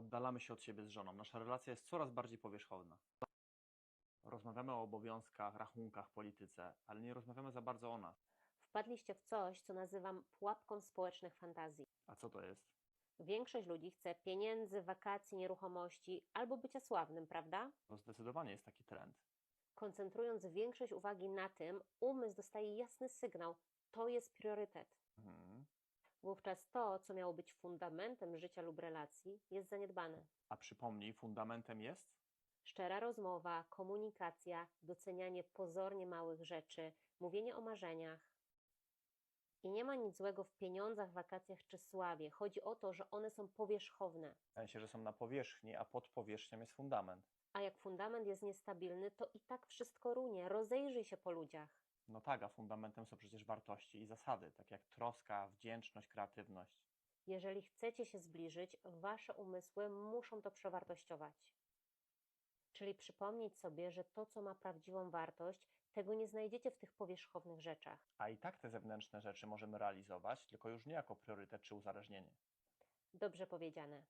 Oddalamy się od siebie z żoną. Nasza relacja jest coraz bardziej powierzchowna. Rozmawiamy o obowiązkach, rachunkach, polityce, ale nie rozmawiamy za bardzo o nas. Wpadliście w coś, co nazywam pułapką społecznych fantazji. A co to jest? Większość ludzi chce pieniędzy, wakacji, nieruchomości albo bycia sławnym, prawda? To zdecydowanie jest taki trend. Koncentrując większość uwagi na tym, umysł dostaje jasny sygnał: to jest priorytet. Mhm. Wówczas to, co miało być fundamentem życia lub relacji, jest zaniedbane. A przypomnij, fundamentem jest? Szczera rozmowa, komunikacja, docenianie pozornie małych rzeczy, mówienie o marzeniach. I nie ma nic złego w pieniądzach, wakacjach czy sławie. Chodzi o to, że one są powierzchowne. W sensie, że są na powierzchni, a pod powierzchnią jest fundament. A jak fundament jest niestabilny, to i tak wszystko runie. Rozejrzyj się po ludziach. No tak, a fundamentem są przecież wartości i zasady, takie jak troska, wdzięczność, kreatywność. Jeżeli chcecie się zbliżyć, wasze umysły muszą to przewartościować. Czyli przypomnieć sobie, że to, co ma prawdziwą wartość, tego nie znajdziecie w tych powierzchownych rzeczach. A i tak te zewnętrzne rzeczy możemy realizować, tylko już nie jako priorytet czy uzależnienie. Dobrze powiedziane.